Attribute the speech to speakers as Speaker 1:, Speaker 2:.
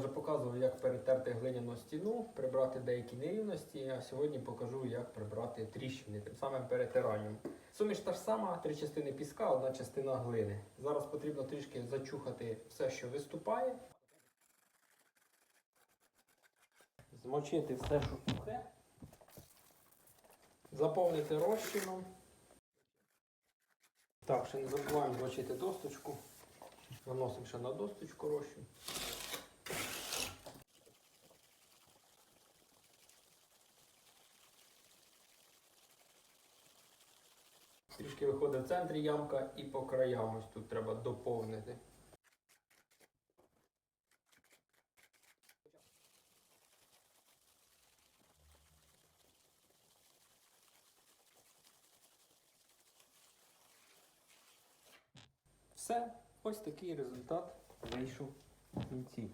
Speaker 1: вже показував, як перетерти глиняну стіну, прибрати деякі нерівності, а сьогодні покажу, як прибрати тріщини, тим самим перетиранням. Суміш та ж сама, три частини піска, одна частина глини. Зараз потрібно трішки зачухати все, що виступає. Змочити все, що сухе. Заповнити розчином. Так, ще не забуваємо змочити досточку. Наносимо ще на досточку розчин. Трішки виходить в центрі ямка і по краям ось тут треба доповнити. Все, ось такий результат вийшов в кінці.